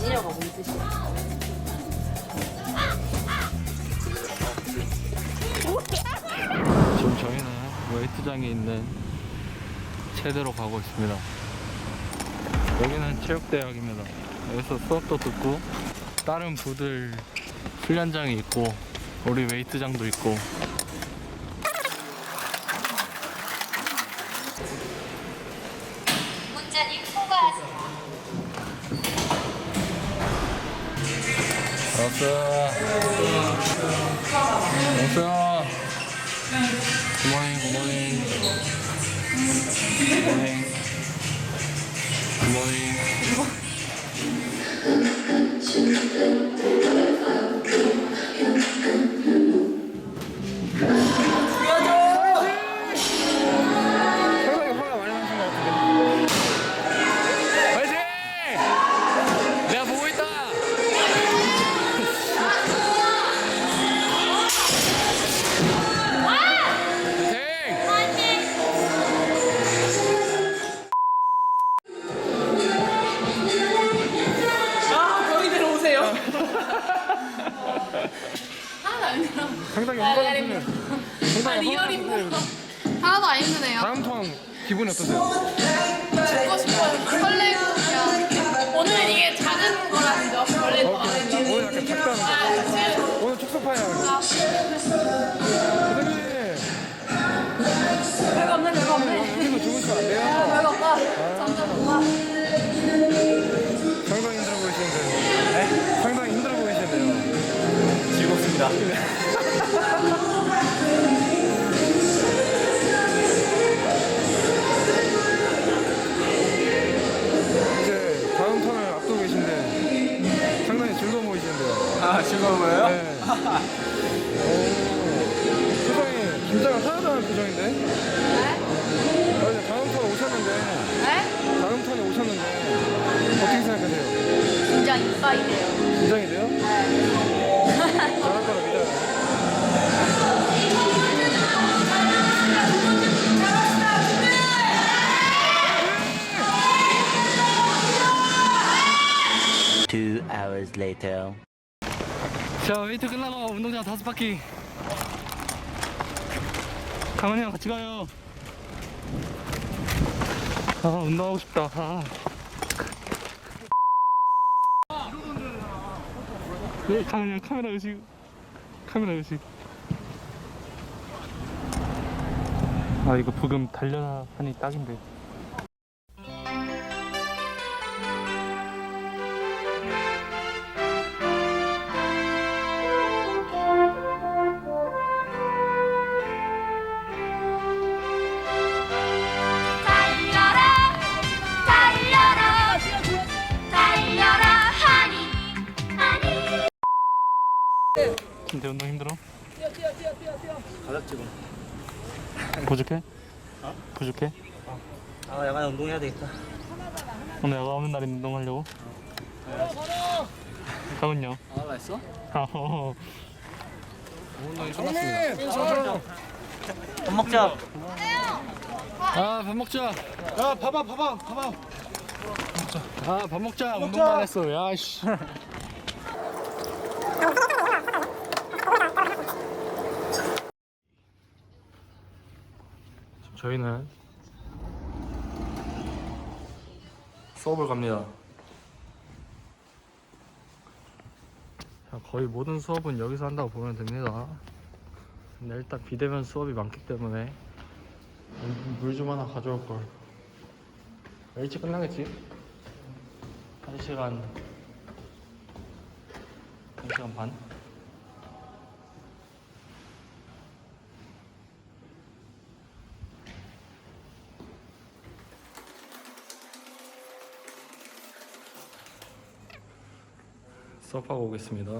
매진이라고 하고 있으시죠? 지금 저희는 웨이트장에 있는 체대로 가고 있습니다. 여기는 체육대학입니다. 여기서 수업도 듣고 다른 부들 훈련장이 있고 우리 웨이트장도 있고 왔어. 왔어. 굿모닝, 굿모닝. 굿모닝. 굿모닝. 상당히 아. 리얼 힘들어. 하나도 안 힘드네요. 다음 통화 기분 이 어떠세요? 듣고 싶어요. 설레고 그냥. 오늘 이게 작은 거라는 점 원래 더 많은 거. 오늘 약간 작다는 거. 아, 지금 오늘 축소파야. 이제 다음 턴을 앞두고 계신데 상당히 즐거워 보이시는데요. 아, 즐거운 거예요? 네. 오, 표정이 긴장을 하나도 안 하는 표정인데? 아, 이제 다음 턴 오셨는데, 네? 다음 턴에 오셨는데, 어떻게 생각하세요? 진짜 이빠이네요. Two hours later. 자, 웨이트 끝나고 운동장 다섯 바퀴. 강원이 형 같이 가요. 아, 운동하고 싶다. 아. 네, 강원이 형 카메라 의식. 카메라 의식. 아, 이거 부금 달려나 하니 딱인데. 근데 운동 힘들어? 가볍 지금. 부족해? 부족해? 아, 야간 운동해야 되겠다. 오늘 야가 없는 날에 운동하려고? 강은요? 아, 맛있어? 아, 어. 형님, 저, 밥 먹자. 아, 밥 먹자. 야, 봐봐, 봐봐, 봐봐. 아, 밥 먹자. 운동만 했어. 야, 씨. 저희는 수업을 갑니다. 자, 거의 모든 수업은 여기서 한다고 보면 됩니다. 근데 일단 비대면 수업이 많기 때문에 물 좀 하나 가져올 걸. 일찍 끝나겠지? 한 시간 한 시간 반? 수업하고 오겠습니다.